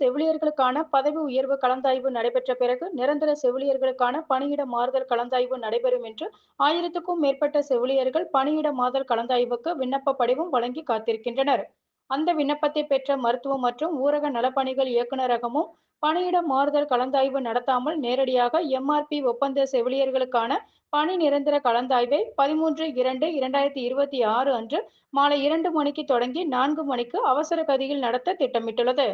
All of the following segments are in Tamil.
செவிலியர்களுக்கான பதவி உயர்வு கலந்தாய்வு நடைபெற்ற பிறகு நிரந்தர செவிலியர்களுக்கான பணியிட மாறுதல் கலந்தாய்வு நடைபெறும் என்று ஆயிரத்துக்கும் மேற்பட்ட செவிலியர்கள் பணியிட மாறுதல் கலந்தாய்வுக்கு விண்ணப்ப படிவம் வழங்கி காத்திருக்கின்றனர். அந்த விண்ணப்பத்தை பெற்ற மருத்துவ மற்றும் ஊரக நலப்பணிகள் இயக்குநரகமும் பணியிட மாறுதல் கலந்தாய்வு நடத்தாமல் நேரடியாக எம்ஆர்பி ஒப்பந்த செவிலியர்களுக்கான பணி நிரந்தர கலந்தாய்வை பதிமூன்று இரண்டு இரண்டாயிரத்தி இருபத்தி ஆறு அன்று மாலை இரண்டு மணிக்கு தொடங்கி நான்கு மணிக்கு அவசர கதியில் நடத்த திட்டமிட்டுள்ளது.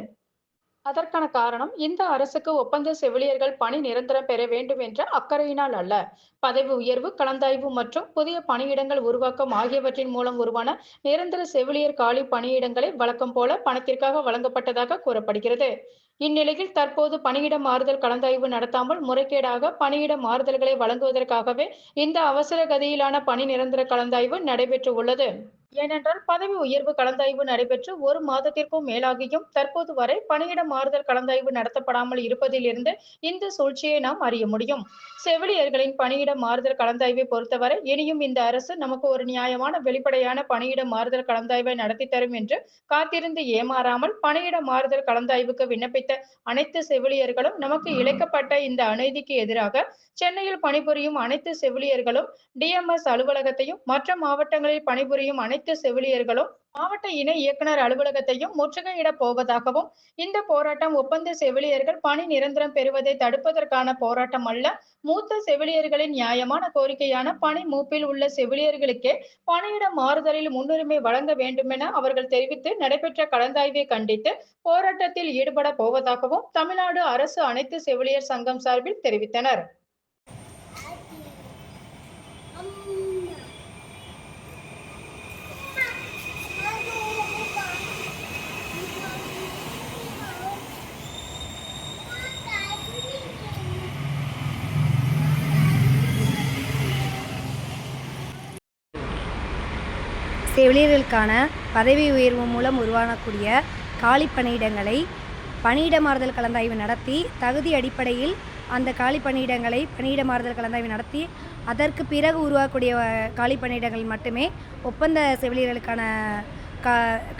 அதற்கான காரணம் இந்த அரசுக்கு ஒப்பந்த செவிலியர்கள் பணி நிரந்தரம் பெற வேண்டும் என்ற அக்கறையினால் அல்ல. பதவி உயர்வு கலந்தாய்வு மற்றும் புதிய பணியிடங்கள் உருவாக்கம் ஆகியவற்றின் மூலம் உருவான நிரந்தர செவிலியர் காலி பணியிடங்களை வழக்கம் போல பணத்திற்காக வழங்கப்பட்டதாக கூறப்படுகிறது. இந்நிலையில் தற்போது பணியிட மாறுதல் கலந்தாய்வு நடத்தாமல் முறைகேடாக பணியிட மாறுதல்களை வழங்குவதற்காகவே இந்த அவசர கதியிலான பணி நிரந்தர கலந்தாய்வு நடைபெற்று உள்ளது. ஏனென்றால் பதவி உயர்வு கலந்தாய்வு நடைபெற்று ஒரு மாதத்திற்கும் மேலாகியும் தற்போது வரை பணியிட மாறுதல் கலந்தாய்வு நடத்தப்படாமல் இருப்பதிலிருந்து இந்த சூழ்ச்சியை நாம் அறிய முடியும். செவிலியர்களின் பணியிட மாறுதல் கலந்தாய்வை பொறுத்தவரை இனியும் இந்த அரசு நமக்கு ஒரு நியாயமான வெளிப்படையான பணியிட மாறுதல் கலந்தாய்வை நடத்தி தரும் என்று காத்திருந்து ஏமாறாமல் பணியிட மாறுதல் கலந்தாய்வுக்கு விண்ணப்பித்த அனைத்து செவிலியர்களும் நமக்கு இழைக்கப்பட்ட இந்த அநீதிக்கு எதிராக சென்னையில் பணிபுரியும் அனைத்து செவிலியர்களும் டிஎம்எஸ் அலுவலகத்தையும் மற்ற மாவட்டங்களில் பணிபுரியும் அனைத்து செவிலியர்களும் மாவட்ட இணை இயக்குனர் அலுவலகத்தையும் முற்றுகையிட போவதாகவும் இந்த போராட்டம் ஒப்பந்த செவிலியர்கள் பணி நிரந்தரம் பெறுவதை தடுப்பதற்கான போராட்டம் அல்ல. மூத்த செவிலியர்களின் நியாயமான கோரிக்கையான பணி மூப்பில் உள்ள செவிலியர்களுக்கே பணியிட மாறுதலில் முன்னுரிமை வழங்க வேண்டுமென அவர்கள் தெரிவித்து நடைபெற்ற கலந்தாய்வை கண்டித்து போராட்டத்தில் ஈடுபட போவதாகவும் தமிழ்நாடு அரசு அனைத்து செவிலியர் சங்கம் சார்பில் தெரிவித்தனர். செவிலியர்களுக்கான பதவி உயர்வு மூலம் உருவானக்கூடிய காலி பணியிடங்களை பணியிட மாறுதல் கலந்தாய்வு நடத்தி தகுதி அடிப்படையில் அந்த காலி பணியிடங்களை பணியிட மாறுதல் கலந்தாய்வு நடத்தி அதற்கு பிறகு உருவாகக்கூடிய காலி பணியிடங்கள் மட்டுமே ஒப்பந்த செவிலியர்களுக்கான க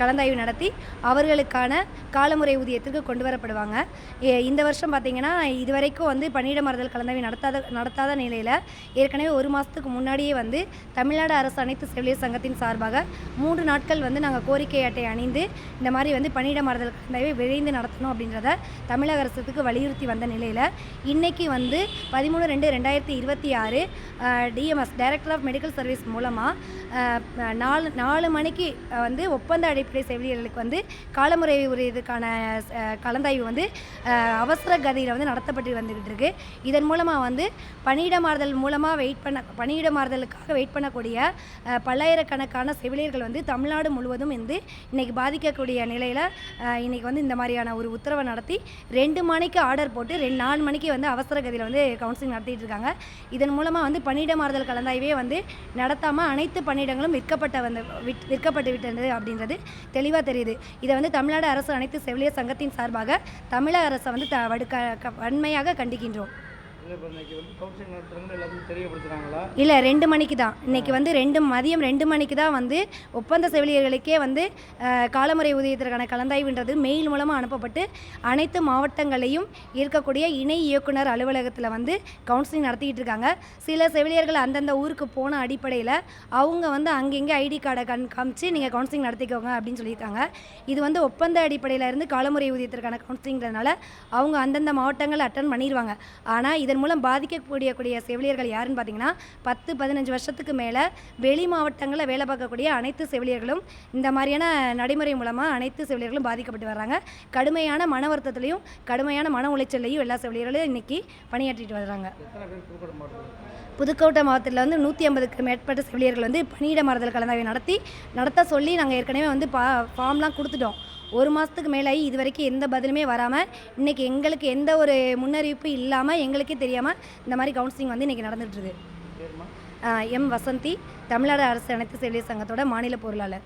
கலந்தாய்வு நடத்தி அவர்களுக்கான காலமுறை ஊதியத்திற்கு கொண்டு வரப்படுவாங்க. இந்த வருஷம் பார்த்திங்கன்னா இதுவரைக்கும் வந்து பணியிட மாறுதல் கலந்தாய்வு நடத்தாத நடத்தாத நிலையில் ஏற்கனவே ஒரு மாதத்துக்கு முன்னாடியே வந்து தமிழ்நாடு அரசு அனைத்து செவிலியர் சங்கத்தின் சார்பாக மூன்று நாட்கள் வந்து நாங்கள் கோரிக்கை அட்டை அணிந்து இந்த மாதிரி வந்து பணியிட மாறுதல் கலந்தாய்வை விரைந்து நடத்தணும் அப்படின்றத தமிழக அரசுக்கு வலியுறுத்தி வந்த நிலையில் இன்றைக்கி வந்து பதிமூணு ரெண்டு ரெண்டாயிரத்தி இருபத்தி ஆறு DMS director of medical service மூலமாக நாலு நாலு மணிக்கு வந்து ஒப்பந்த அடிப்படை செவிலியர்களுக்கு வந்து காலமுறை உரியதுக்கான கலந்தாய்வு வந்து அவசர கதியில் வந்து நடத்தப்பட்டு வந்துக்கிட்டு இருக்கு. இதன் மூலமாக வந்து பணியிட மாறுதல் மூலமாக வெயிட் பண்ண பணியிட மாறுதலுக்காக வெயிட் பண்ணக்கூடிய பல்லாயிரக்கணக்கான செவிலியர்கள் வந்து தமிழ்நாடு முழுவதும் வந்து இன்னைக்கு பாதிக்கக்கூடிய நிலையில் இன்னைக்கு வந்து இந்த மாதிரியான ஒரு உத்தரவை நடத்தி ரெண்டு மணிக்கு ஆர்டர் போட்டு ரெண்டு நாலு மணிக்கு வந்து அவசர கதியில் வந்து கவுன்சிலிங் நடத்திட்டு இருக்காங்க. இதன் மூலமாக வந்து பணியிட மாறுதல் கலந்தாய்வே வந்து நடத்தாமல் அனைத்து பணியிடங்களும் விற்கப்பட்ட வந்து விற்கப்பட்டு விட்டது அப்படின்றது தெளிவாக தெரியுது. இதை வந்து தமிழ்நாடு அரசு அனைத்து செவிலியர் சங்கத்தின் சார்பாக தமிழக அரசை வந்து த வடுக்க வன்மையாக கண்டிக்கின்றோம். இல்லை ரெண்டு மணிக்கு தான். இன்னைக்கு வந்து ரெண்டு மதியம் ரெண்டு மணிக்கு தான் வந்து ஒப்பந்த செவிலியர்களுக்கே வந்து காலமுறை ஊதியத்திற்கான கலந்தாய்வுன்றது மெயில் மூலமாக அனுப்பப்பட்டு அனைத்து மாவட்டங்களையும் இருக்கக்கூடிய இணை இயக்குனர் அலுவலகத்தில் வந்து கவுன்சிலிங் நடத்திக்கிட்டு இருக்காங்க. சில செவிலியர்கள் அந்தந்த ஊருக்கு போன அடிப்படையில் அவங்க வந்து அங்கங்கே ஐடி கார்டை கண் காமிச்சு நீங்கள் கவுன்சிலிங் நடத்திக்கோங்க அப்படின்னு சொல்லியிருக்காங்க. இது வந்து ஒப்பந்த அடிப்படையில் இருந்து காலமுறை ஊதியத்திற்கான கவுன்சிலிங்கிறதுனால அவங்க அந்தந்த மாவட்டங்கள் அட்டன் பண்ணிடுவாங்க ஆனால் இதன் மூலம் பாதிக்கக்கூடிய கூடிய செவிலியர்கள் யாருன்னு பார்த்தீங்கன்னா பத்து பதினஞ்சு வருஷத்துக்கு மேலே வெளி மாவட்டங்களில் வேலை பார்க்கக்கூடிய அனைத்து செவிலியர்களும் இந்த மாதிரியான நடைமுறை மூலமாக அனைத்து செவிலியர்களும் பாதிக்கப்பட்டு வர்றாங்க. கடுமையான மன வருத்தத்திலையும் கடுமையான மன உளைச்சல்லையும் எல்லா செவிலியர்களும் இன்னைக்கு பணியாற்றிட்டு வர்றாங்க. புதுக்கோட்டை மாவட்டத்தில் வந்து நூற்றி ஐம்பதுக்கு மேற்பட்ட செவிலியர்கள் வந்து பணியிட மறுதல் கலந்தாய்வை நடத்தி நடத்த சொல்லி நாங்கள் ஏற்கனவே வந்து பா ஃபார்ம்லாம் கொடுத்துட்டோம். ஒரு மாதத்துக்கு மேலாகி இது வரைக்கும் எந்த பதிலுமே வராமல் இன்றைக்கி எங்களுக்கு எந்த ஒரு முன்னறிவிப்பு இல்லாமல் எங்களுக்கே தெரியாமல் இந்த மாதிரி கவுன்சிலிங் வந்து இன்றைக்கி நடந்துகிட்ருக்கு எம் வசந்தி தமிழ்நாடு அரசு அனைத்து செவிலியர் சங்கத்தோட மாநில பொருளாளர்.